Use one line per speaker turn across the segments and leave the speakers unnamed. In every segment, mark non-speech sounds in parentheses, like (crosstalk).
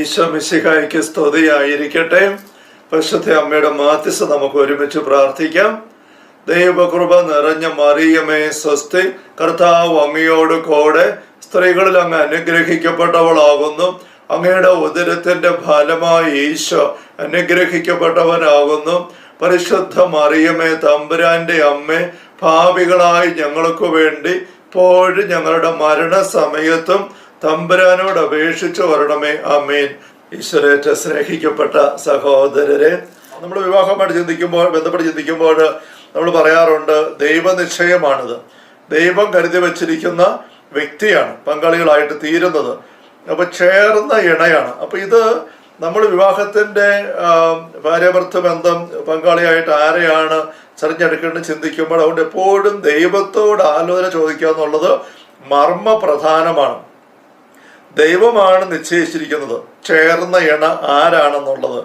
ഈശോ മിശിഹായ്ക്ക് സ്തുതിയായിരിക്കട്ടെ. പശുദ്ധി അമ്മയുടെ മാധ്യസ്ഥ നമുക്ക് ഒരുമിച്ച് പ്രാർത്ഥിക്കാം. ദൈവകൃപ നിറഞ്ഞ മറിയമേ സ്വസ്തി കർത്താവ് അങ്ങയോട് കൂടെ സ്ത്രീകളിൽ അങ്ങ് അനുഗ്രഹിക്കപ്പെട്ടവളാകുന്നു. അങ്ങയുടെ ഉദരത്തിന്റെ ഫലമായി ഈശോ അനുഗ്രഹിക്കപ്പെട്ടവനാകുന്നു. പരിശുദ്ധ മറിയമേ തമ്പുരാന്റെ അമ്മ ഭാവികളായി ഞങ്ങൾക്ക് വേണ്ടി ഇപ്പോഴും ഞങ്ങളുടെ മരണസമയത്തും തമ്പുരാനോട് അപേക്ഷിച്ചു വരണമേ. അമീൻ ഈശ്വരേറ്റ സ്നേഹിക്കപ്പെട്ട സഹോദരരെ നമ്മൾ വിവാഹമായിട്ട് ചിന്തിക്കുമ്പോൾ ബന്ധപ്പെട്ട് ചിന്തിക്കുമ്പോൾ നമ്മൾ പറയാറുണ്ട് ദൈവനിശ്ചയമാണിത്. ദൈവം കരുതി വച്ചിരിക്കുന്ന വ്യക്തിയാണ് പങ്കാളികളായിട്ട് തീരുന്നത്. അപ്പൊ ചേർന്ന ഇണയാണ്. അപ്പൊ ഇത് നമ്മൾ വിവാഹത്തിന്റെ ഭാര്യാഭർത്തൃ ബന്ധം പങ്കാളിയായിട്ട് ആരെയാണ് ചെറിഞ്ഞെടുക്കേണ്ടത് ചിന്തിക്കുമ്പോൾ അതുകൊണ്ട് എപ്പോഴും ദൈവത്തോട് ആലോചന ചോദിക്കുക എന്നുള്ളത് മർമ്മ പ്രധാനമാണ് ദൈവമാണ് നിശ്ചയിച്ചിരിക്കുന്നത്. ചേർന്ന ഇണ ആരാണെന്നുള്ളത്.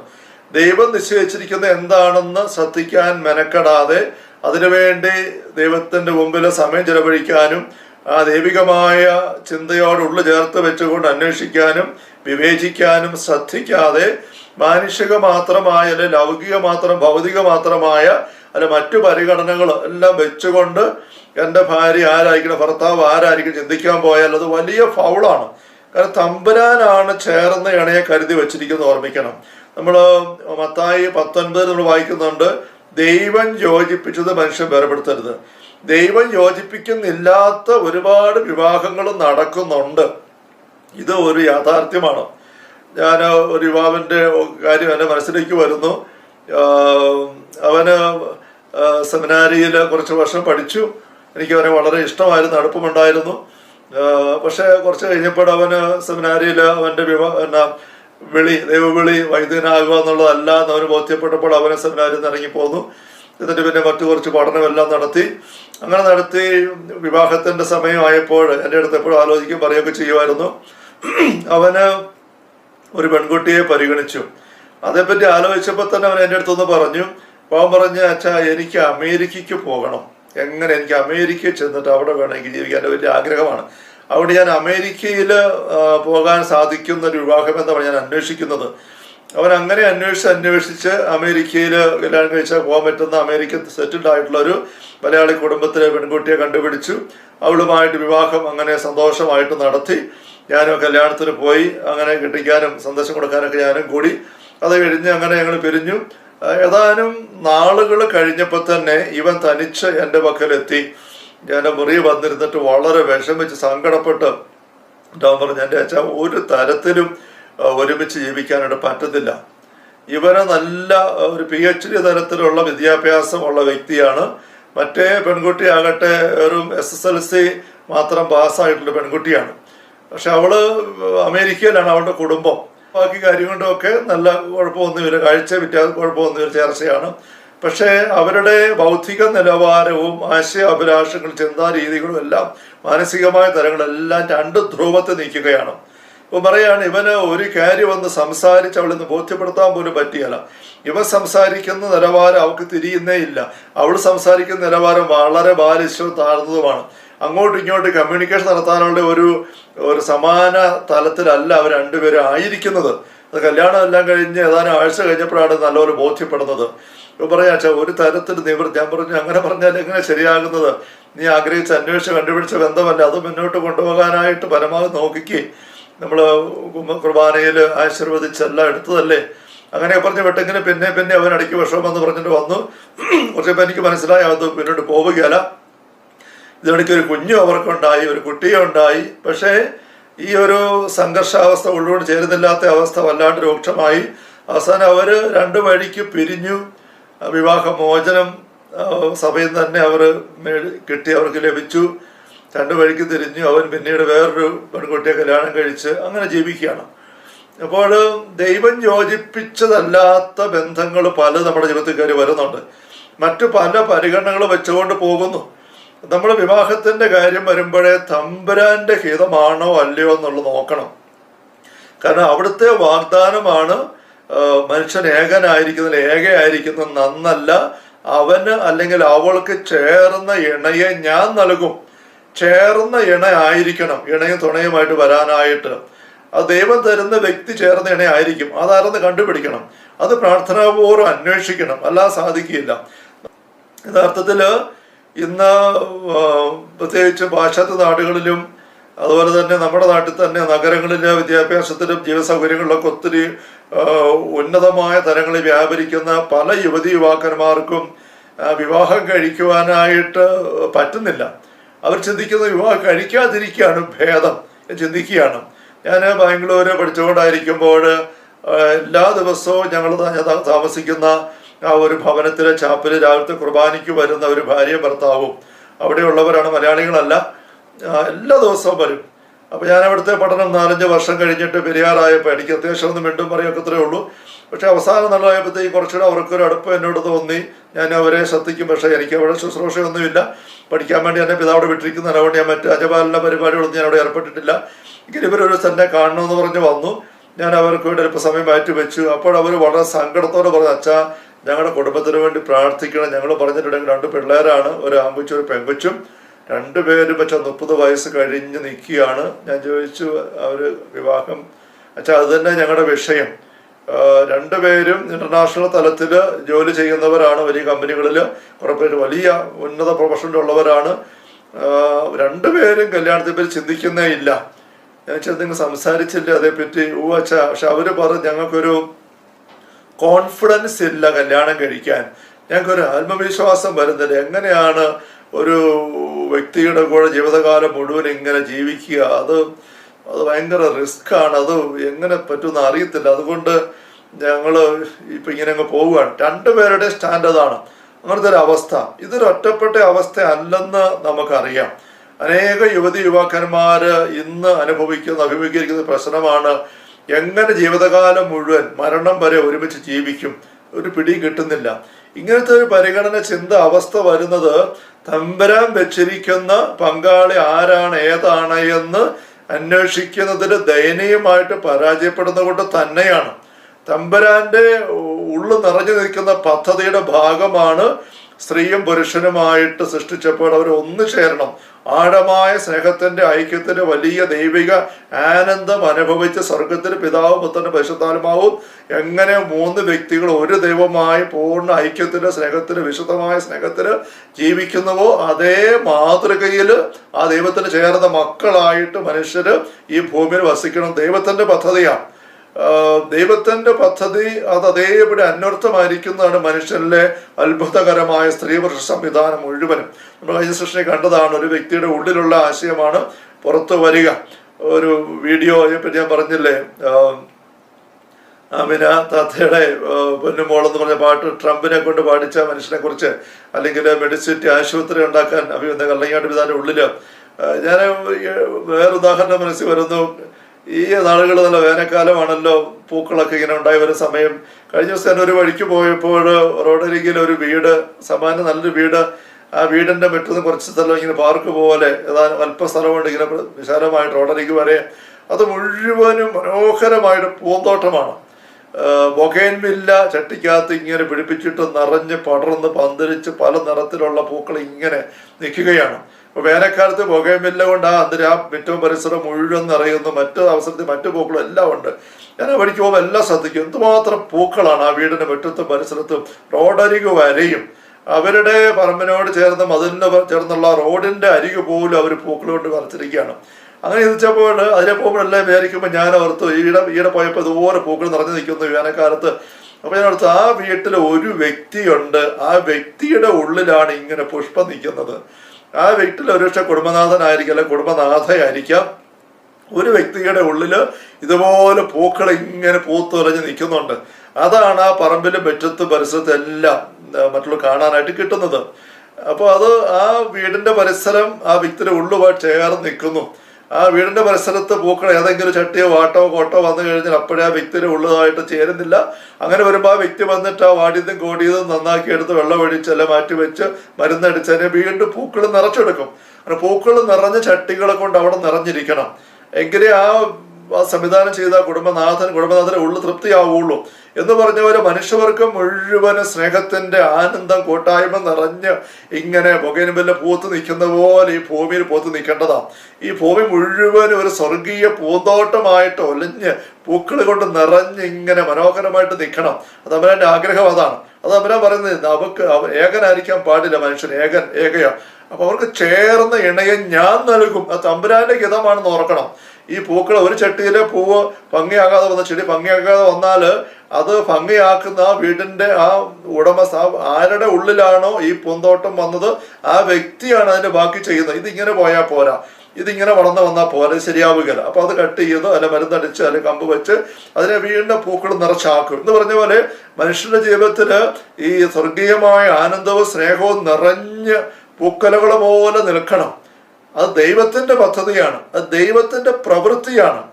ദൈവം നിശ്ചയിച്ചിരിക്കുന്ന എന്താണെന്ന് ശ്രദ്ധിക്കാൻ മെനക്കെടാതെ അതിനുവേണ്ടി ദൈവത്തിന്റെ മുമ്പിൽ സമയം ചെലവഴിക്കാനും ആ ദൈവികമായ ചിന്തയോട് ഉള്ളു ചേർത്ത് വെച്ചുകൊണ്ട് അന്വേഷിക്കാനും വിവേചിക്കാനും ശ്രദ്ധിക്കാതെ മാനുഷിക മാത്രമായ അല്ലെ ലൗകിക മാത്രം ഭൗതിക മാത്രമായ അല്ലെ മറ്റു പരിഗണനകൾ എല്ലാം വെച്ചുകൊണ്ട് എന്റെ ഭാര്യ ആരായിരിക്കണം ഭർത്താവ് ആരായിരിക്കണം ചിന്തിക്കാൻ പോയാൽ അത് വലിയ ഫൗളാണ്. കാരണം തമ്പുരാനാണ് ചേർന്ന ഇണയെ കരുതി വെച്ചിരിക്കുന്നത് ഓർമ്മിക്കണം. നമ്മൾ മത്തായി പത്തൊൻപത് നമ്മൾ വായിക്കുന്നുണ്ട് ദൈവം യോജിപ്പിച്ചത് മനുഷ്യൻ വേർപെടുത്തരുത്. ദൈവം യോജിപ്പിക്കുന്നില്ലാത്ത ഒരുപാട് വിവാഹങ്ങൾ നടക്കുന്നുണ്ട്. ഇത് ഒരു യാഥാർത്ഥ്യമാണ്. ഞാൻ ഒരു യുവാവിന്റെ കാര്യം എന്റെ മനസ്സിലേക്ക് വരുന്നു. അവന് സെമിനാരിയിൽ കുറച്ച് വർഷം പഠിച്ചു. എനിക്ക് അവനെ വളരെ ഇഷ്ടമായിരുന്നു അടുപ്പമുണ്ടായിരുന്നു. പക്ഷേ കുറച്ച് കഴിഞ്ഞപ്പോൾ അവന് സെമിനാരിയിൽ അവന്റെ എന്നാ വിളി ദൈവവിളി വൈദ്യനാകുക എന്നുള്ളതല്ല എന്ന് അവന് ബോധ്യപ്പെട്ടപ്പോൾ അവനെ സെമിനാരിൽ നിന്ന് ഇറങ്ങിപ്പോന്നു എന്നിട്ട് പിന്നെ മറ്റു കുറച്ച് പഠനമെല്ലാം നടത്തി. അങ്ങനെ നടത്തി വിവാഹത്തിന്റെ സമയമായപ്പോൾ എന്റെ അടുത്ത് എപ്പോഴും ആലോചിക്കും പറയുകയൊക്കെ ചെയ്യുമായിരുന്നു. അവന് ഒരു പെൺകുട്ടിയെ പരിഗണിച്ചു. അതേപ്പറ്റി ആലോചിച്ചപ്പോൾ തന്നെ അവൻ എന്റെ അടുത്തൊന്ന് പറഞ്ഞു. പാവം പറഞ്ഞ അച്ഛാ എനിക്ക് അമേരിക്കയ്ക്ക് പോകണം. എങ്ങനെ എനിക്ക് അമേരിക്കയിൽ ചെന്നിട്ട് അവിടെ വേണം എനിക്ക് ജീവിക്കാൻ എന്റെ വലിയ ആഗ്രഹമാണ്. അവിടെ ഞാൻ അമേരിക്കയിൽ പോകാൻ സാധിക്കുന്ന ഒരു വിവാഹം എന്നാണ് ഞാൻ അന്വേഷിക്കുന്നത്. അവൻ അങ്ങനെ അന്വേഷിച്ച് അന്വേഷിച്ച് അമേരിക്കയിൽ കല്യാണം കഴിച്ചാൽ പോകാൻ പറ്റുന്ന അമേരിക്ക സെറ്റിൽഡ് ആയിട്ടുള്ള ഒരു മലയാളി കുടുംബത്തിലെ പെൺകുട്ടിയെ കണ്ടുപിടിച്ചു. അവളുമായിട്ട് വിവാഹം അങ്ങനെ സന്തോഷമായിട്ട് നടത്തി. ഞാനും കല്യാണത്തിന് പോയി. അങ്ങനെ കെട്ടിക്കാനും സന്ദേശം കൊടുക്കാനൊക്കെ ഞാനും കൂടി. അത് കഴിഞ്ഞ് അങ്ങനെ ഞങ്ങൾ പിരിഞ്ഞു. ഏതാനും നാളുകൾ കഴിഞ്ഞപ്പോൾ തന്നെ ഇവൻ തനിച്ച് എന്റെ പക്കലെത്തി. എന്റെ മുറി വന്നിരുന്നിട്ട് വളരെ വിഷമിച്ച് സങ്കടപ്പെട്ട് ഞാൻ പറഞ്ഞു എന്റെ അച്ഛൻ ഒരു തരത്തിലും ഒരുമിച്ച് ജീവിക്കാനായിട്ട് പറ്റുന്നില്ല ഇവന് നല്ല ഒരു പി എച്ച് ഡി തരത്തിലുള്ള വിദ്യാഭ്യാസമുള്ള വ്യക്തിയാണ്. മറ്റേ പെൺകുട്ടി ആകട്ടെ ഒരു എസ് എസ് എൽ സി മാത്രം പാസ്സായിട്ടുള്ള പെൺകുട്ടിയാണ്. പക്ഷെ അവൾ അമേരിക്കയിലാണ് അവളുടെ കുടുംബം. ബാക്കി കാര്യം കൊണ്ടൊക്കെ നല്ല കുഴപ്പമൊന്നുമില്ല കാഴ്ച വ്യത്യാസം കുഴപ്പമൊന്നുമില്ല ചേർച്ചയാണ്. പക്ഷേ അവരുടെ ബൗദ്ധിക നിലവാരവും ആശയ അഭിലാഷങ്ങൾ ചിന്താ രീതികളും എല്ലാം മാനസികമായ തലങ്ങളെല്ലാം രണ്ട് ധ്രുവത്തിൽ നിൽക്കുകയാണ് ഇപ്പൊ പറയാണ് ഇവന് ഒരു കാര്യം ഒന്ന് സംസാരിച്ച് അവളിന്ന് ബോധ്യപ്പെടുത്താൻ പോലും പറ്റിയല്ല. ഇവ സംസാരിക്കുന്ന നിലവാരം അവൾക്ക് തിരിയുന്നേ ഇല്ല. അവൾ സംസാരിക്കുന്ന നിലവാരം വളരെ ബാലിശ്യവും താഴ്ന്നതുമാണ്. അങ്ങോട്ടും ഇങ്ങോട്ടും കമ്മ്യൂണിക്കേഷൻ നടത്താനുള്ള ഒരു ഒരു സമാന തലത്തിലല്ല അവർ രണ്ടുപേരും ആയിരിക്കുന്നത്. അത് കല്യാണം എല്ലാം കഴിഞ്ഞ് ഏതാനും ആഴ്ച കഴിഞ്ഞപ്പോഴാണ് നല്ലപോലെ ബോധ്യപ്പെടുന്നത്. ഇപ്പൊ പറയാ "അച്ഛാ, ഒരു തരത്തിൽ നിവൃത്തി ഞാൻ പറഞ്ഞു അങ്ങനെ പറഞ്ഞാൽ എങ്ങനെ ശരിയാകുന്നത്? നീ ആഗ്രഹിച്ച് അന്വേഷിച്ച് കണ്ടുപിടിച്ച ബന്ധമല്ല. അത് മുന്നോട്ട് കൊണ്ടുപോകാനായിട്ട് പരമാവധി നോക്കിക്കേ. നമ്മൾ കുർബാനയിൽ ആശീർവദിച്ചെല്ലാം എടുത്തതല്ലേ? അങ്ങനെ പറഞ്ഞ് വിട്ടെങ്കിലും പിന്നെ പിന്നെ അവൻ അടിക്ക് വിഷമം എന്ന് പറഞ്ഞിട്ട് വന്നു. കുറച്ചപ്പോൾ എനിക്ക് മനസ്സിലായി അത് പിന്നോട്ട് പോവുകയല്ല ഇതിനിടയ്ക്ക് ഒരു കുഞ്ഞും അവർക്കുണ്ടായി ഒരു കുട്ടിയും ഉണ്ടായി. പക്ഷേ ഈ ഒരു സംഘർഷാവസ്ഥ ഉള്ളോട് ചേരുന്നില്ലാത്ത അവസ്ഥ വല്ലാണ്ട് രൂക്ഷമായി. അവസാനം അവർ രണ്ട് വഴിക്ക് പിരിഞ്ഞു. വിവാഹമോചനം സഭയിൽ നിന്ന് തന്നെ അവർ കിട്ടി അവർക്ക് ലഭിച്ചു. രണ്ട് വഴിക്ക് തിരിഞ്ഞു. അവൻ പിന്നീട് വേറൊരു പെൺകുട്ടിയെ കല്യാണം കഴിച്ച് അങ്ങനെ ജീവിക്കുകയാണ്. അപ്പോൾ ദൈവം യോജിപ്പിച്ചതല്ലാത്ത ബന്ധങ്ങൾ പല നമ്മുടെ ജീവിതത്തിൽ കയറി വരുന്നുണ്ട്. മറ്റു പല പരിഗണനകൾ വെച്ചുകൊണ്ട് പോകുന്നു. നമ്മൾ വിവാഹത്തിന്റെ കാര്യം വരുമ്പോഴേ തമ്പുരാന്റെ ഹിതമാണോ അല്ലയോ എന്നുള്ളത് നോക്കണം. കാരണം അവിടുത്തെ വാഗ്ദാനമാണ് മനുഷ്യൻ ഏകനായിരിക്കുന്നതിൽ ഏകയായിരിക്കുന്നത് നന്നല്ല. അവന് അല്ലെങ്കിൽ അവൾക്ക് ചേർന്ന ഇണയെ ഞാൻ നൽകും. ചേർന്ന ഇണ ആയിരിക്കണം ഇണയും തുണയുമായിട്ട് വരാനായിട്ട്. ആ ദൈവം തരുന്ന വ്യക്തി ചേർന്ന ഇണ ആയിരിക്കും. അതാരെന്ന് കണ്ടുപിടിക്കണം. അത് പ്രാർത്ഥനാപൂർവം അന്വേഷിക്കണം. അല്ലാതെ സാധിക്കില്ല യഥാർത്ഥത്തിൽ ഇന്ന് പ്രത്യേകിച്ച് പാശ്ചാത്യ നാടുകളിലും അതുപോലെ തന്നെ നമ്മുടെ നാട്ടിൽ തന്നെ നഗരങ്ങളിലെ വിദ്യാഭ്യാസത്തിലും ജീവസൗകര്യങ്ങളിലൊക്കെ ഒത്തിരി ഉന്നതമായ തലങ്ങളിൽ വ്യാപരിക്കുന്ന പല യുവതി യുവാക്കന്മാർക്കും വിവാഹം കഴിക്കുവാനായിട്ട് പറ്റുന്നില്ല. അവർ ചിന്തിക്കുന്ന വിവാഹം കഴിക്കാതിരിക്കുകയാണ് ഭേദം ചിന്തിക്കുകയാണ്. ഞാൻ ബാംഗ്ലൂര് പഠിച്ചുകൊണ്ടായിരിക്കുമ്പോൾ എല്ലാ ദിവസവും ഞങ്ങൾ താമസിക്കുന്ന ആ ഒരു ഭവനത്തിലെ ചാപ്പിൽ രാവിലത്തെ കുർബാനയ്ക്ക് വരുന്ന ഒരു ഭാര്യയും ഭർത്താവും. അവിടെയുള്ളവരാണ് മലയാളികളല്ല. എല്ലാ ദിവസവും വരും. അപ്പോൾ ഞാൻ അവിടുത്തെ പഠനം നാലഞ്ച് വർഷം കഴിഞ്ഞിട്ട് പെരിയാറായപ്പോൾ എനിക്ക് അത്യാവശ്യം ഒന്നും മിണ്ടും പറയൊക്കെ ഉള്ളൂ. പക്ഷെ അവസാനം നല്ലതായപ്പോഴത്തേക്ക് കുറച്ചുകൂടെ അവർക്കൊരു അടുപ്പം എന്നോട് തോന്നി. ഞാൻ അവരെ ശ്രദ്ധിക്കും. പക്ഷേ എനിക്ക് അവിടെ ശുശ്രൂഷയൊന്നുമില്ല. പഠിക്കാൻ വേണ്ടി എന്നെ പിതാവിടെ വിട്ടിരിക്കുന്ന. അതുകൊണ്ട് ഞാൻ മറ്റ് അജപാലന പരിപാടികളൊന്നും ഞാൻ അവിടെ ഏർപ്പെട്ടിട്ടില്ല. എങ്കിലും ഇവരൊരു തന്നെ കാണണമെന്ന് പറഞ്ഞ് വന്നു. ഞാൻ അവർക്ക് വേണ്ടി അല്പസമയം മാറ്റി വെച്ചു. അപ്പോൾ അവർ വളരെ സങ്കടത്തോടെ പറഞ്ഞു അച്ഛാ ഞങ്ങളുടെ കുടുംബത്തിന് വേണ്ടി പ്രാർത്ഥിക്കണം. ഞങ്ങൾ പറഞ്ഞിട്ടുണ്ടെങ്കിൽ രണ്ട് പിള്ളേരാണ് ഒരു ആമ്പുച്ചും ഒരു പെങ്കുച്ചും രണ്ടുപേരും വെച്ചാൽ മുപ്പത് വയസ്സ് കഴിഞ്ഞ് നിൽക്കുകയാണ്. ഞാൻ ചോദിച്ചു അവർ വിവാഹം. അച്ഛാ അത് തന്നെ ഞങ്ങളുടെ വിഷയം. രണ്ടുപേരും ഇന്റർനാഷണൽ തലത്തിൽ ജോലി ചെയ്യുന്നവരാണ് വലിയ കമ്പനികളിൽ കുറേ പേര് വലിയ ഉന്നത പ്രൊഫഷനിലുള്ളവരാണ് രണ്ടുപേരും കല്യാണത്തെ പറ്റി ചിന്തിക്കുന്നേ ഇല്ല. ഞാൻ വെച്ചാൽ നിങ്ങൾ സംസാരിച്ചില്ല അതേപ്പറ്റി? ഓ അച്ഛാ പക്ഷെ അവർ പറഞ്ഞു ഞങ്ങൾക്കൊരു കോൺഫിഡൻസ് ഇല്ല കല്യാണം കഴിക്കാൻ. ഞങ്ങൾക്കൊരു ആത്മവിശ്വാസം വരുന്നില്ല. എങ്ങനെയാണ് ഒരു വ്യക്തിയുടെ കൂടെ ജീവിതകാലം മുഴുവൻ ഇങ്ങനെ ജീവിക്കുക? അത് അത് ഭയങ്കര ആണ്. അത് എങ്ങനെ പറ്റുമെന്ന് അറിയത്തില്ല. അതുകൊണ്ട് ഞങ്ങൾ ഇപ്പം ഇങ്ങനെ അങ്ങ് പോവുകയാണ്. രണ്ടുപേരുടെ സ്റ്റാൻഡ് അതാണ് അങ്ങനത്തെ ഒരു അവസ്ഥ. ഇതൊരു ഒറ്റപ്പെട്ട അവസ്ഥ അല്ലെന്ന് നമുക്കറിയാം. അനേക യുവതി യുവാക്കന്മാര് ഇന്ന് അനുഭവിക്കുന്ന അഭിമുഖീകരിക്കുന്ന പ്രശ്നമാണ് എങ്ങനെ ജീവിതകാലം മുഴുവൻ മരണം വരെ ഒരുമിച്ച് ജീവിക്കും? ഒരു പിടി കിട്ടുന്നില്ല. ഇങ്ങനത്തെ ഒരു പരിഗണന ചിന്ത അവസ്ഥ വരുന്നത് തമ്പരാൻ വെച്ചിരിക്കുന്ന പങ്കാളി ആരാണ് ഏതാണ് എന്ന് അന്വേഷിക്കുന്നതിൽ ദയനീയമായിട്ട് പരാജയപ്പെടുന്നത് കൊണ്ട് തന്നെയാണ്. തമ്പരാന്റെ ഉള്ളു നിറഞ്ഞു നിൽക്കുന്ന പദ്ധതിയുടെ ഭാഗമാണ് സ്ത്രീയും പുരുഷനുമായിട്ട് സൃഷ്ടിച്ചപ്പോൾ അവർ ഒന്നു ചേരണം. ആഴമായ സ്നേഹത്തിന്റെ ഐക്യത്തിന്റെ വലിയ ദൈവിക ആനന്ദം അനുഭവിച്ച് സ്വർഗത്തിന് പിതാവും പുത്രനും പരിശുദ്ധാത്മാവും എങ്ങനെ മൂന്ന് വ്യക്തികൾ ഒരു ദൈവമായി പൂർണ ഐക്യത്തിന് സ്നേഹത്തിന് വിശുദ്ധമായ സ്നേഹത്തിന് ജീവിക്കുന്നുവോ അതേ മാതൃകയിൽ ആ ദൈവത്തിന് ചേർന്ന മക്കളായിട്ട് മനുഷ്യർ ഈ ഭൂമിയിൽ വസിക്കണം. ദൈവത്തിന്റെ പദ്ധതിയാണ്. ദൈവത്തിന്റെ പദ്ധതി അത് അതേപടി അന്വർത്ഥമായിരിക്കുന്നതാണ് മനുഷ്യനിലെ അത്ഭുതകരമായ സ്ത്രീ പുരുഷ സംവിധാനം മുഴുവനും. നമ്മൾ കഴിഞ്ഞ സൃഷ്ടി കണ്ടതാണ് ഒരു വ്യക്തിയുടെ ഉള്ളിലുള്ള ആശയമാണ് പുറത്തു വരിക. ഒരു വീഡിയോയെ പറ്റി ഞാൻ പറഞ്ഞില്ലേ? അമിന താത്തയുടെ പൊന്നുമോളെന്ന് പറഞ്ഞ പാട്ട് ട്രംപിനെ കൊണ്ട് പാടിച്ച മനുഷ്യനെ കുറിച്ച് അല്ലെങ്കിൽ മെഡിസിറ്റി ആശുപത്രി ഉണ്ടാക്കാൻ അഭിനന്ദ കല്ലങ്ങാട്ട് പിതാന്റെ ഉള്ളിൽ. ഞാൻ വേറെ ഉദാഹരണം മനസ്സിൽ വരുന്നു. ഈ നാളുകൾ നല്ല വേനൽക്കാലമാണല്ലോ. പൂക്കളൊക്കെ ഇങ്ങനെ ഉണ്ടായി വരുന്ന സമയം. കഴിഞ്ഞ ദിവസം തന്നെ ഒരു വഴിക്ക് പോയപ്പോൾ റോഡരികിൽ ഒരു വീട് സമാന നല്ലൊരു വീട്. ആ വീടിന്റെ മുറ്റത്ത് കുറച്ച് സ്ഥലം ഇങ്ങനെ പാർക്ക് പോലെ ഏതാനും അല്പ സ്ഥലമുണ്ട് ഇങ്ങനെ വിശാലമായിട്ട് റോഡരികി വരെ. അത് മുഴുവനും മനോഹരമായിട്ട് പൂന്തോട്ടമാണ്. ബൊഗൈൻവില്ല ചട്ടിക്കകത്ത് ഇങ്ങനെ പിടിപ്പിച്ചിട്ട് നിറഞ്ഞ് പടർന്ന് പന്തലിച്ച് പല നിറത്തിലുള്ള പൂക്കൾ ഇങ്ങനെ നിൽക്കുകയാണ്. അപ്പൊ വേനൽക്കാലത്ത് ബൊഗൈൻവില്ല കൊണ്ട് ആ അന്തര മിറ്റവും പരിസരം മുഴുവൻ നിറയുന്നു. മറ്റു അവസരത്തിൽ മറ്റു പൂക്കളും എല്ലാം ഉണ്ട്. ഞാൻ വഴിക്ക് പോകുമ്പോൾ എല്ലാം ശ്രദ്ധിക്കും. എന്തുമാത്രം പൂക്കളാണ് ആ വീടിന്റെ മുറ്റത്തും പരിസരത്തും. റോഡരികു വരെയും. അവരുടെ പറമ്പിനോട് ചേർന്ന് മതിലിന് ചേർന്നുള്ള റോഡിന്റെ അരികു പോലും അവർ പൂക്കൾ കൊണ്ട് വരച്ചിരിക്കുകയാണ് അങ്ങനെ ചോദിച്ചപ്പോൾ അതിലെ പോകുമ്പോഴെല്ലാം വിചാരിക്കുമ്പോൾ ഞാൻ ഓർത്തു ഈടെ ഈടെ പോയപ്പോൾ ഇതുപോലെ പൂക്കൾ നിറഞ്ഞു നിൽക്കുന്നു വേനൽക്കാലത്ത്. അപ്പൊ ഞാൻ ഓർത്തു ആ വീട്ടിൽ ഒരു വ്യക്തിയുണ്ട്. ആ വ്യക്തിയുടെ ഉള്ളിലാണ് ഇങ്ങനെ പുഷ്പം നിൽക്കുന്നത്. ആ വീട്ടിൽ ഒരുപക്ഷെ കുടുംബനാഥനായിരിക്കും അല്ലെ കുടുംബനാഥയായിരിക്കാം. ഒരു വ്യക്തിയുടെ ഉള്ളിൽ ഇതുപോലെ പൂക്കൾ ഇങ്ങനെ പൂത്തുറഞ്ഞ് നിൽക്കുന്നുണ്ട്. അതാണ് ആ പറമ്പിലും മുറ്റത്തും പരിസരത്തും എല്ലാം മറ്റുള്ള കാണാനായിട്ട് കിട്ടുന്നത്. അപ്പോൾ അത് ആ വീടിന്റെ പരിസരം ആ വ്യക്തിയുടെ ഉള്ളുമായിട്ട് ചേർന്ന് നിൽക്കുന്നു. ആ വീടിന്റെ പരിസരത്ത് പൂക്കൾ ഏതെങ്കിലും ചട്ടിയോ വാട്ടോ കോട്ടോ വന്നു കഴിഞ്ഞാൽ അപ്പോഴേ ആ വ്യക്തിയുടെ ഉള്ളതായിട്ട് ചേരുന്നില്ല. അങ്ങനെ വരുമ്പോൾ ആ വ്യക്തി വന്നിട്ട് ആ വാടിയതും കോടിയതും നന്നാക്കി എടുത്ത് വെള്ളം ഒഴിച്ചല്ല മാറ്റി വെച്ച് അതിനെ വീണ്ടും പൂക്കൾ നിറച്ചെടുക്കും. അങ്ങനെ പൂക്കൾ നിറഞ്ഞ ചട്ടികളെ കൊണ്ട് അവിടെ നിറഞ്ഞിരിക്കണം. എങ്കിലേ ആ സംവിധാനം ചെയ്ത കുടുംബനാഥൻ കുടുംബനാഥന്റെ ഉള്ളു തൃപ്തിയാവുള്ളൂ എന്ന് പറഞ്ഞ പോലെ മനുഷ്യവർക്ക് മുഴുവനും സ്നേഹത്തിന്റെ ആനന്ദം കൂട്ടായ്മ നിറഞ്ഞ് ഇങ്ങനെ പുകയിനുമ്പല്ല പൂത്ത് നിൽക്കുന്ന പോലെ ഈ ഭൂമിയിൽ പൂത്ത് നിൽക്കേണ്ടതാ. ഈ ഭൂമി മുഴുവനും ഒരു സ്വർഗീയ പൂന്തോട്ടമായിട്ട് ഒലിഞ്ഞ് പൂക്കൾ കൊണ്ട് നിറഞ്ഞ് ഇങ്ങനെ മനോഹരമായിട്ട് നിൽക്കണം. അത് അവരുടെ ആഗ്രഹം അതാണ്. അത് അവരാ പറയുന്നത് നമുക്ക് ഏകനായിരിക്കാൻ പാടില്ല മനുഷ്യൻ ഏകൻ ഏകയാ. അപ്പൊ അവർക്ക് ചേർന്ന ഇണയെ ഞാൻ നൽകും. ആ തമ്പുരാന്റെ ഗിതമാണെന്ന് ഓർക്കണം. ഈ പൂക്കൾ ഒരു ചട്ടിയിലെ പൂവ് ഭംഗിയാകാതെ വന്ന ചെടി ഭംഗിയാകാതെ വന്നാൽ അത് ഭംഗിയാക്കുന്ന ആ വീടിന്റെ ആ ഉടമസ്ഥ ആരുടെ ഉള്ളിലാണോ ഈ പൂന്തോട്ടം വന്നത് ആ വ്യക്തിയാണ് അതിന്റെ ബാക്കി ചെയ്യുന്നത്. ഇതിങ്ങനെ പോയാൽ പോരാ. ഇതിങ്ങനെ വളർന്നു വന്നാൽ പോലെ ശരിയാവുകയില്ല. അപ്പൊ അത് കട്ട് ചെയ്ത് അല്ല മരുന്നടിച്ച് അല്ലെ കമ്പ് വെച്ച് അതിനെ വീണ്ടും പൂക്കൾ നിറച്ചാക്കും. എന്ന് പറഞ്ഞ പോലെ മനുഷ്യന്റെ ജീവിതത്തിൽ ഈ സ്വർഗീയമായ ആനന്ദവും സ്നേഹവും നിറഞ്ഞ് പൂക്കലകൾ പോലെ നിൽക്കണം. അത് ദൈവത്തിന്റെ പദ്ധതിയാണ്. അത് ദൈവത്തിന്റെ പ്രവൃത്തിയാണ്.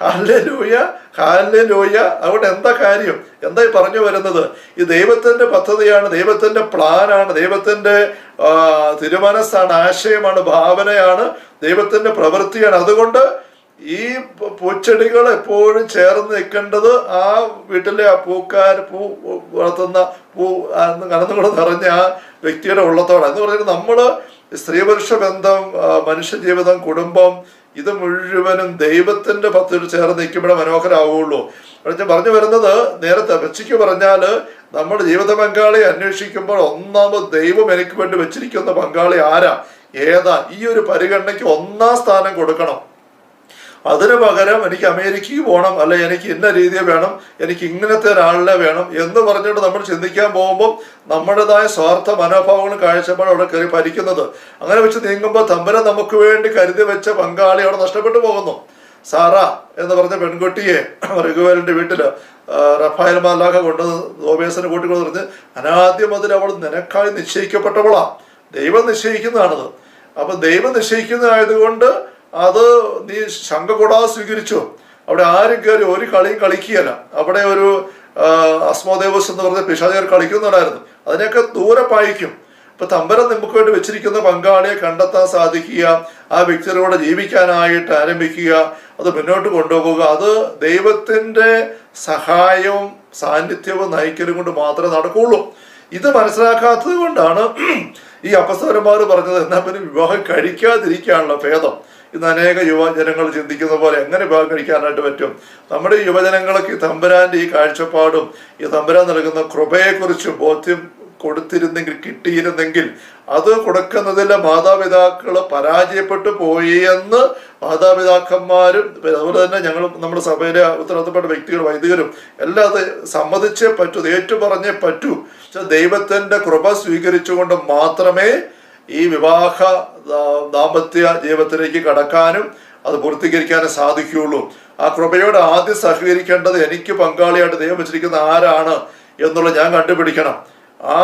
ഹാലലൂയ ഹാലലൂയ അവിടെ എന്താ കാര്യം? എന്താ പറഞ്ഞു വരുന്നത്? ഈ ദൈവത്തിന്റെ പദ്ധതിയാണ് ദൈവത്തിന്റെ പ്ലാനാണ് ദൈവത്തിന്റെ തിരുമനസ്സാണ് ആശയമാണ് ഭാവനയാണ് ദൈവത്തിന്റെ പ്രവൃത്തിയാണ്. അതുകൊണ്ട് ഈ പൂച്ചെടികൾ എപ്പോഴും ചേർന്ന് നിൽക്കേണ്ടത് ആ വീട്ടിലെ ആ പൂക്കാർ പൂ വളർത്തുന്ന പൂ കനന്നുകൂടെ നിറഞ്ഞ ആ വ്യക്തിയുടെ ഉള്ളത്തോടെ എന്ന് പറഞ്ഞാൽ നമ്മൾ സ്ത്രീ പുരുഷ ബന്ധം മനുഷ്യ മനുഷ്യജീവിതം കുടുംബം ഇത് മുഴുവനും ദൈവത്തിന്റെ പദ്ധതി ചേർന്ന് നിൽക്കുമ്പോഴേ മനോഹരമാവുള്ളൂ ഞാൻ പറഞ്ഞു വരുന്നത് നേരത്തെ വെച്ചിക്ക് പറഞ്ഞാൽ നമ്മുടെ ജീവിത പങ്കാളി അന്വേഷിക്കുമ്പോൾ ഒന്നാമത് ദൈവം എനിക്ക് വേണ്ടി വെച്ചിരിക്കുന്ന പങ്കാളി ആരാ? ഏതാ? ഈ ഒരു പരിഗണനയ്ക്ക് ഒന്നാം സ്ഥാനം കൊടുക്കണം. അതിന് പകരം എനിക്ക് അമേരിക്കയ്ക്ക് പോകണം അല്ലെ എനിക്ക് ഇന്ന രീതിയെ വേണം എനിക്ക് ഇങ്ങനത്തെ ഒരാളിനെ വേണം എന്ന് പറഞ്ഞിട്ട് നമ്മൾ ചിന്തിക്കാൻ പോകുമ്പോൾ നമ്മുടേതായ സ്വാർത്ഥ മനോഭാവങ്ങൾ കാഴ്ചപ്പാടും അവിടെ കയറി ഭരിക്കുന്നത്. അങ്ങനെ വെച്ച് നീങ്ങുമ്പോൾ തമ്പരം നമുക്ക് വേണ്ടി കരുതി വെച്ച പങ്കാളി അവിടെ നഷ്ടപ്പെട്ടു പോകുന്നു. സാറ എന്ന് പറഞ്ഞ പെൺകുട്ടിയെ (clears throat) രഘുവേലിന്റെ വീട്ടിൽ റഫായൽ മാലാഖ കൊണ്ട് ഓബേസിനെ കൂട്ടിക്കൊണ്ട് പറഞ്ഞ് അനാദ്യം മുതൽ അവൾ നിനക്കായി നിശ്ചയിക്കപ്പെട്ടവളാ. ദൈവം നിശ്ചയിക്കുന്നതാണത്. അപ്പൊ ദൈവം നിശ്ചയിക്കുന്നതായതുകൊണ്ട് അത് നീ ശങ്ക കൂടാതെ സ്വീകരിച്ചു. അവിടെ ആരും കയറി ഒരു കളിയും കളിക്കുകയല്ല. അവിടെ ഒരു അസ്മോദേവസ് എന്ന് പറഞ്ഞ പിശാചർ കളിക്കുന്നുണ്ടായിരുന്നു. അതിനെയൊക്കെ ദൂരെ പായിക്കും. ഇപ്പൊ തമ്പരം നമുക്ക് വേണ്ടി വെച്ചിരിക്കുന്ന പങ്കാളിയെ കണ്ടെത്താൻ സാധിക്കുക ആ വ്യക്തികളോട് ജീവിക്കാനായിട്ട് ആരംഭിക്കുക അത് മുന്നോട്ട് കൊണ്ടുപോകുക. അത് ദൈവത്തിന്റെ സഹായവും സാന്നിധ്യവും നയിക്കലും കൊണ്ട് മാത്രമേ നടക്കുള്ളൂ ഇത് മനസ്സിലാക്കാത്തത് കൊണ്ടാണ് ഈ അപസ്വരന്മാർ പറഞ്ഞത് എന്നാ പിന്നെ വിവാഹം കഴിക്കാതിരിക്കാനുള്ള ഭേദം. ഇന്ന് അനേക യുവജനങ്ങൾ ചിന്തിക്കുന്ന പോലെ എങ്ങനെ വിവാഹം കഴിക്കാനായിട്ട് പറ്റും? നമ്മുടെ യുവജനങ്ങൾക്ക് ഈ തമ്പുരാന്റെ ഈ കാഴ്ചപ്പാടും ഈ തമ്പുരാൻ നൽകുന്ന കൃപയെക്കുറിച്ച് ബോധ്യം കൊടുത്തിരുന്നെങ്കിൽ കിട്ടിയിരുന്നെങ്കിൽ അത് കൊടുക്കുന്നതിലെ മാതാപിതാക്കൾ പരാജയപ്പെട്ടു പോയി എന്ന് മാതാപിതാക്കന്മാരും അതുപോലെ തന്നെ ഞങ്ങൾ നമ്മുടെ സഭയിലെ ഉത്തരവാദിത്തപ്പെട്ട വ്യക്തികൾ വൈദികരും എല്ലാം അത് സമ്മതിച്ചേ പറ്റൂ അത് ഏറ്റുപറഞ്ഞേ പറ്റൂ. ദൈവത്തിന്റെ കൃപ സ്വീകരിച്ചുകൊണ്ട് മാത്രമേ ഈ വിവാഹ ദാമ്പത്യ ജീവിതത്തിലേക്ക് കടക്കാനും അത് പൂർത്തീകരിക്കാനും സാധിക്കുകയുള്ളൂ. ആ കൃപയോട് ആദ്യം സഹകരിക്കേണ്ടത് എനിക്ക് പങ്കാളിയായിട്ട് ദൈവം വെച്ചിരിക്കുന്ന ആരാണ് എന്നുള്ളത് ഞാൻ കണ്ടുപിടിക്കണം. ആ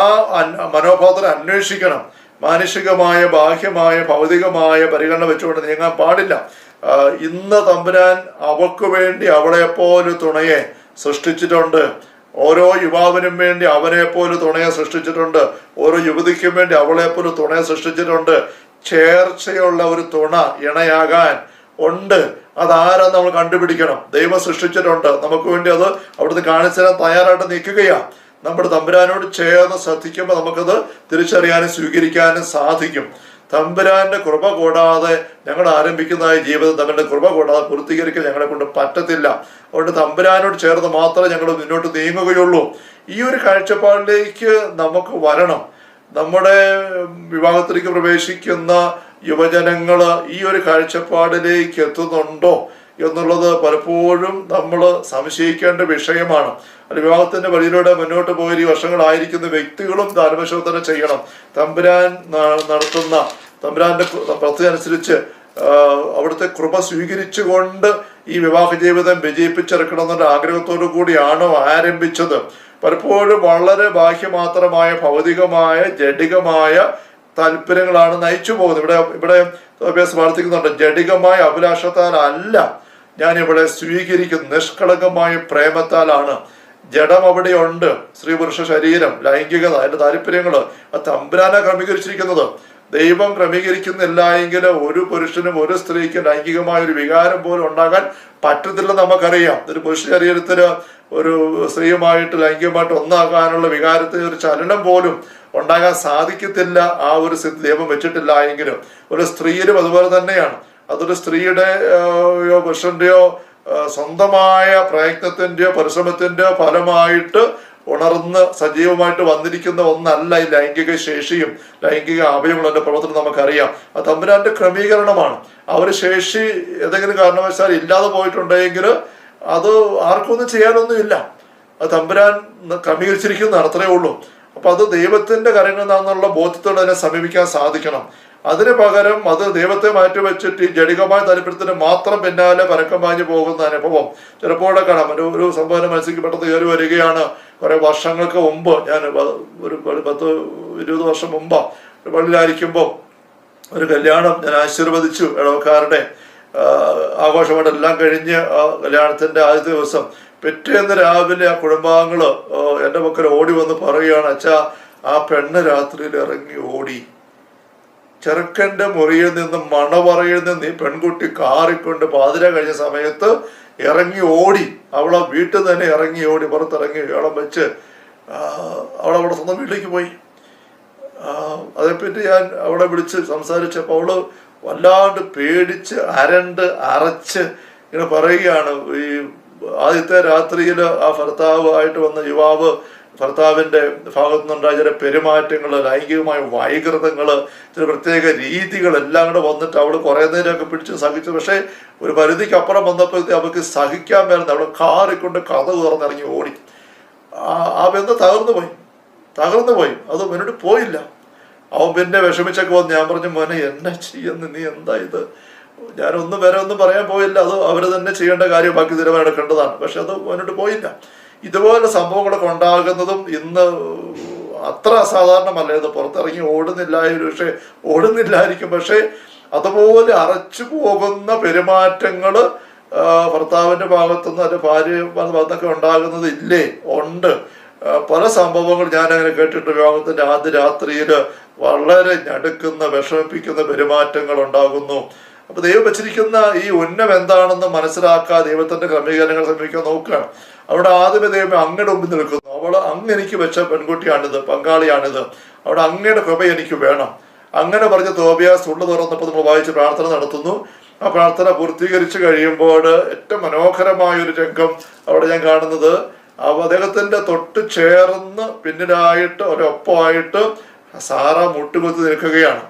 മനോഭാവത്തിൽ അന്വേഷിക്കണം. മാനുഷികമായ ബാഹ്യമായ ഭൗതികമായ പരിഗണന വെച്ചുകൊണ്ട് നീങ്ങാൻ പാടില്ല. ഇന്ന് തമ്പുരാൻ അവക്ക് വേണ്ടി അവളെ പോലെ തുണയെ സൃഷ്ടിച്ചിട്ടുണ്ട്. ഓരോ യുവാവിനും വേണ്ടി അവനെപ്പോലെ തുണയെ സൃഷ്ടിച്ചിട്ടുണ്ട്. ഓരോ യുവതിക്കും വേണ്ടി അവളെപ്പോലെ തുണയെ സൃഷ്ടിച്ചിട്ടുണ്ട്. ചേർച്ചയുള്ള ഒരു തുണ ഇണയാകാൻ ഉണ്ട്. അതാരാ നമ്മൾ കണ്ടുപിടിക്കണം. ദൈവം സൃഷ്ടിച്ചിട്ടുണ്ട്. നമുക്ക് വേണ്ടി അത് അവിടുന്ന് കാണിച്ചു തരാൻ തയ്യാറായിട്ട് നിൽക്കുകയാണ് നമ്മുടെ തമ്പുരാനോട് ചേർന്ന് ശ്രദ്ധിക്കുമ്പോൾ നമുക്കത് തിരിച്ചറിയാനും സ്വീകരിക്കാനും സാധിക്കും. തമ്പുരാന്റെ കൃപ കൂടാതെ ഞങ്ങൾ ആരംഭിക്കുന്നതായ ജീവിതം തങ്ങളുടെ കൃപ കൂടാതെ പൂർത്തീകരിക്കാൻ ഞങ്ങളെ കൊണ്ട് പറ്റത്തില്ല. അതുകൊണ്ട് തമ്പുരാനോട് ചേർന്ന് മാത്രമേ ഞങ്ങൾ മുന്നോട്ട് നീങ്ങുകയുള്ളൂ. ഈ ഒരു കാഴ്ചപ്പാടിലേക്ക് നമുക്ക് വരണം. നമ്മുടെ വിവാഹത്തിലേക്ക് പ്രവേശിക്കുന്ന യുവജനങ്ങൾ ഈ ഒരു കാഴ്ചപ്പാടിലേക്ക് എത്തുന്നുണ്ടോ എന്നുള്ളത് പലപ്പോഴും നമ്മൾ സംശയിക്കേണ്ട വിഷയമാണ്. വിവാഹത്തിന്റെ വഴിയിലൂടെ മുന്നോട്ട് പോയി ഈ വർഷങ്ങളായിരിക്കുന്ന വ്യക്തികളും ധാർമ്മശോധന ചെയ്യണം. തമ്പുരാൻ നടത്തുന്ന തമ്പുരാന്റെ പദ്ധതി അനുസരിച്ച് അവിടുത്തെ കൃപ സ്വീകരിച്ചുകൊണ്ട് ഈ വിവാഹ ജീവിതം വിജയിപ്പിച്ചെടുക്കണം എന്നുള്ള ആഗ്രഹത്തോടു കൂടിയാണോ ആരംഭിച്ചത്? പലപ്പോഴും വളരെ ബാഹ്യമാത്രമായ ഭൗതികമായ ജഡികമായ താല്പര്യങ്ങളാണ് നയിച്ചു പോകുന്നത്. ഇവിടെ ഇവിടെ അഭ്യാസം പ്രാർത്ഥിക്കുന്നുണ്ട് ജഡികമായ അഭിലാഷത്താൽ അല്ല ഞാൻ ഇവിടെ സ്വീകരിക്കുന്ന നിഷ്കളങ്കമായ പ്രേമത്താലാണ്. ജഡം അവിടെയുണ്ട്. സ്ത്രീ പുരുഷ ശരീരം ലൈംഗികത അതിന്റെ താല്പര്യങ്ങൾ. അത് തമ്പുരാന ക്രമീകരിച്ചിരിക്കുന്നത്. ദൈവം ക്രമീകരിക്കുന്നില്ല എങ്കിൽ ഒരു പുരുഷനും ഒരു സ്ത്രീക്കും ലൈംഗികമായ ഒരു വികാരം പോലും ഉണ്ടാകാൻ പറ്റത്തില്ലെന്ന് നമുക്കറിയാം. ഒരു പുരുഷ ശരീരത്തിന് ഒരു സ്ത്രീയുമായിട്ട് ലൈംഗികമായിട്ട് ഒന്നാകാനുള്ള വികാരത്തിന് ഒരു ചലനം പോലും ഉണ്ടാകാൻ സാധിക്കത്തില്ല. ആ ഒരു സ്ഥിതി ദൈവം വെച്ചിട്ടില്ല എങ്കിലും ഒരു സ്ത്രീയിലും അതുപോലെ തന്നെയാണ്. അതൊരു സ്ത്രീയുടെ പുരുഷന്റെയോ സ്വന്തമായ പ്രയത്നത്തിന്റെയോ പരിശ്രമത്തിന്റെയോ ഫലമായിട്ട് ഉണർന്ന് സജീവമായിട്ട് വന്നിരിക്കുന്ന ഒന്നല്ല ഈ ലൈംഗിക ശേഷിയും ലൈംഗിക അവയവങ്ങളുടെ പ്രവർത്തനം നമുക്കറിയാം. അത് തമ്പുരാന്റെ ക്രമീകരണമാണ്. ഒരു ശേഷി ഏതെങ്കിലും കാരണവശാൽ ഇല്ലാതെ പോയിട്ടുണ്ടെങ്കിൽ അത് ആർക്കൊന്നും ചെയ്യാനൊന്നുമില്ല. അത് തമ്പുരാൻ ക്രമീകരിച്ചിരിക്കുന്നതാണ് അത്രയേ ഉള്ളൂ. അപ്പൊ അത് ദൈവത്തിന്റെ കരങ്ങളിൽ നിന്നുള്ള ബോധ്യത്തോടെ അതിനെ സമീപിക്കാൻ സാധിക്കണം. അതിന് പകരം അത് ദൈവത്തെ മാറ്റിവെച്ചിട്ട് ഈ ജടികമായ താല്പര്യത്തിന് മാത്രം പിന്നാലെ പരക്കം പാഞ്ഞു പോകുന്ന അനുഭവം ചിലപ്പോഴൊക്കെ കാണാം. ഒരു ഒരു സംഭവം മനസ്സിലേക്ക് പെട്ടെന്ന് കയറി വരികയാണ്. കുറെ വർഷങ്ങൾക്ക് മുമ്പ് ഞാൻ ഒരു പത്ത് ഇരുപത് വർഷം മുമ്പ് പള്ളിയിലായിരിക്കുമ്പോൾ ഒരു കല്യാണം ഞാൻ ആശീർവദിച്ചു ഇടവക്കാരുടെ ആഘോഷമായിട്ട് എല്ലാം കഴിഞ്ഞ് ആ കല്യാണത്തിന്റെ ആദ്യത്തെ ദിവസം പിറ്റേന്ന് രാവിലെ ആ കുടുംബാംഗങ്ങൾ ആ, എന്റെ മക്കൾ ഓടി വന്ന് പറയുകയാണ് അച്ഛാ ആ പെണ്ണ് രാത്രിയിൽ ഇറങ്ങി ഓടി. ചെറുക്കന്റെ മുറിയിൽ നിന്നും മണവറയിൽ നിന്ന് ഈ പെൺകുട്ടി കാറിക്കൊണ്ട് പാതിര കഴിഞ്ഞ സമയത്ത് ഇറങ്ങി ഓടി. അവളെ വീട്ടിൽ തന്നെ ഇറങ്ങി ഓടി. പുറത്തിറങ്ങി വേളം വെച്ച് അവളെ അവിടെ സ്വന്തം വീട്ടിലേക്ക് പോയി. അതേപ്പറ്റി ഞാൻ അവളെ വിളിച്ച് സംസാരിച്ചപ്പോൾ അവൾ വല്ലാണ്ട് പേടിച്ച് അരണ്ട് അരച്ച് ഇങ്ങനെ പറയുകയാണ്. ഈ ആദ്യത്തെ രാത്രിയിൽ ആ ഭർത്താവായിട്ട് വന്ന യുവാവ് ഭർത്താവിന്റെ ഭാഗത്തു നിന്നുണ്ടായ ചില പെരുമാറ്റങ്ങൾ ലൈംഗികമായ വൈകൃതങ്ങൾ ചില പ്രത്യേക രീതികൾ എല്ലാം കൂടെ വന്നിട്ട് അവൾ കുറെ നേരമൊക്കെ പിടിച്ച് സഹിച്ചു. പക്ഷേ ഒരു പരിധിക്ക് അപ്പുറം വന്നപ്പോഴത്തെ അവൾക്ക് സഹിക്കാൻ വേണ്ട അവൾ കാറിക്കൊണ്ട് കഥ തുറന്നിറങ്ങി ഓടി. ആ ബന്ധം തകർന്നു പോയി. തകർന്നു പോയി. അത് മുന്നോട്ട് പോയില്ല. അവൻ പിന്നെ വിഷമിച്ചൊക്കെ വന്ന് ഞാൻ പറഞ്ഞു മോനെ എന്നെ ചെയ്യുന്നു? നീ എന്താ ഇത്? ഞാനൊന്നും വരെ ഒന്നും പറയാൻ പോയില്ല. അത് അവർ തന്നെ ചെയ്യേണ്ട കാര്യം ബാക്കി തീരുമാനം എടുക്കേണ്ടതാണ്. പക്ഷെ അത് മുന്നോട്ട് പോയില്ല. ഇതുപോലെ സംഭവങ്ങളൊക്കെ ഉണ്ടാകുന്നതും ഇന്ന് അത്ര അസാധാരണമല്ല. ഇത് പുറത്തിറങ്ങി ഓടുന്നില്ല പക്ഷെ ഓടുന്നില്ലായിരിക്കും. പക്ഷേ അതുപോലെ അറച്ചു പോകുന്ന പെരുമാറ്റങ്ങൾ ഭർത്താവിന്റെ ഭാഗത്തുനിന്ന് അല്ലെ ഭാര്യ ഭാഗത്തൊക്കെ ഉണ്ടാകുന്നത് ഇല്ലേ? ഉണ്ട്. പല സംഭവങ്ങൾ ഞാനങ്ങനെ കേട്ടിട്ട് വിവാഹത്തിന്റെ ആദ്യ രാത്രിയിൽ വളരെ ഞടുക്കുന്ന വിഷമിപ്പിക്കുന്ന പെരുമാറ്റങ്ങൾ ഉണ്ടാകുന്നു. അപ്പൊ ദൈവം വെച്ചിരിക്കുന്ന ഈ ഉന്നം എന്താണെന്ന് മനസ്സിലാക്കാതെ ദൈവത്തിന്റെ ക്രമീകരണങ്ങൾ സമീപിക്കാൻ നോക്കുകയാണ്. അവിടെ ആദ്യമേ ദൈവം അങ്ങയുടെ മുമ്പിൽ നിൽക്കുന്നു. അവൾ അങ്ങ് എനിക്ക് വെച്ച പെൺകുട്ടിയാണിത് പങ്കാളിയാണിത്. അവിടെ അങ്ങയുടെ കൃപ എനിക്ക് വേണം. അങ്ങനെ പറഞ്ഞ തോബിയാസ് ഉള്ളു തുറന്നപ്പോൾ നമ്മൾ വായിച്ച് പ്രാർത്ഥന നടത്തുന്നു. ആ പ്രാർത്ഥന പൂർത്തീകരിച്ചു കഴിയുമ്പോൾ ഏറ്റവും മനോഹരമായ ഒരു രംഗം അവിടെ ഞാൻ കാണുന്നത്. അദ്ദേഹത്തിന്റെ തൊട്ട് ചേർന്ന് പിന്നിലായിട്ട് ഒരൊപ്പമായിട്ട് സാറ മുട്ടുകുത്തി നിൽക്കുകയാണ്.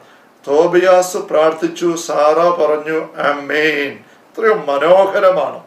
തോബിയാസ് പ്രാർത്ഥിച്ചു സാറ പറഞ്ഞു അമ്മേൻ. എത്രയോ മനോഹരമാണ്.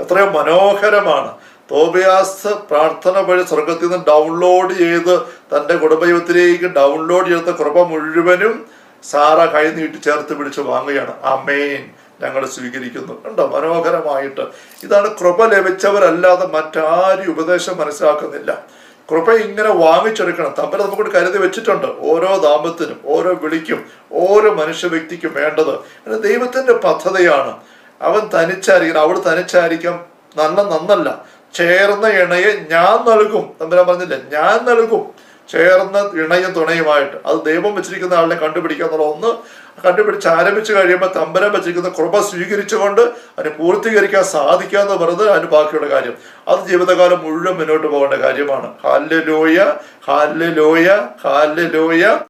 എത്രയോ മനോഹരമാണ്. തോബിയാസ് പ്രാർത്ഥന വഴി സ്വർഗത്തിൽ നിന്ന് ഡൗൺലോഡ് ചെയ്ത് തന്റെ കുടുംബജീവിതത്തിലേക്ക് ഡൗൺലോഡ് ചെയ്ത കൃപ മുഴുവനും സാറ കൈ നീട്ടി ചേർത്ത് പിടിച്ച് വാങ്ങുകയാണ്. അമേൻ ഞങ്ങൾ സ്വീകരിക്കുന്നു. കണ്ടോ? മനോഹരമായിട്ട്. ഇതാണ് കൃപ ലഭിച്ചവരല്ലാതെ മറ്റാരും ഉപദേശം മനസ്സിലാക്കുന്നില്ല. കൃപ ഇങ്ങനെ വാങ്ങിച്ചെടുക്കണം. തമ്മിൽ നമുക്കൊണ്ട് കരുതി വെച്ചിട്ടുണ്ട്. ഓരോ ദാമ്പത്തിനും ഓരോ വിളിക്കും ഓരോ മനുഷ്യ വ്യക്തിക്കും വേണ്ടത്. ദൈവത്തിന്റെ പദ്ധതിയാണ്. അവൻ തനിച്ചായിരിക്കണം. അവൾ തനിച്ചായിരിക്കാം. നല്ല നന്നല്ല. ചേർന്ന ഇണയെ ഞാൻ നൽകും. തമ്പുരാൻ പറഞ്ഞില്ലേ? ഞാൻ നൽകും. ചേർന്ന ഇണയ തുണയുമായിട്ട്. അത് ദൈവം വെച്ചിരിക്കുന്ന ആളിനെ കണ്ടുപിടിക്കുക എന്നുള്ള ഒന്ന് കണ്ടുപിടിച്ച് ആരംഭിച്ചു കഴിയുമ്പോൾ തമ്പരം വെച്ചിരിക്കുന്ന കൃപ സ്വീകരിച്ചുകൊണ്ട് അതിന് പൂർത്തീകരിക്കാൻ സാധിക്കുക എന്ന് പറയുന്നത് അതിന് ബാക്കിയുള്ള കാര്യം. അത് ജീവിതകാലം മുഴുവൻ മുന്നോട്ട് പോകേണ്ട കാര്യമാണ്. ഹാല്യ ലോയ ഹാല്യ ലോയ ഹാല്യ ലോയ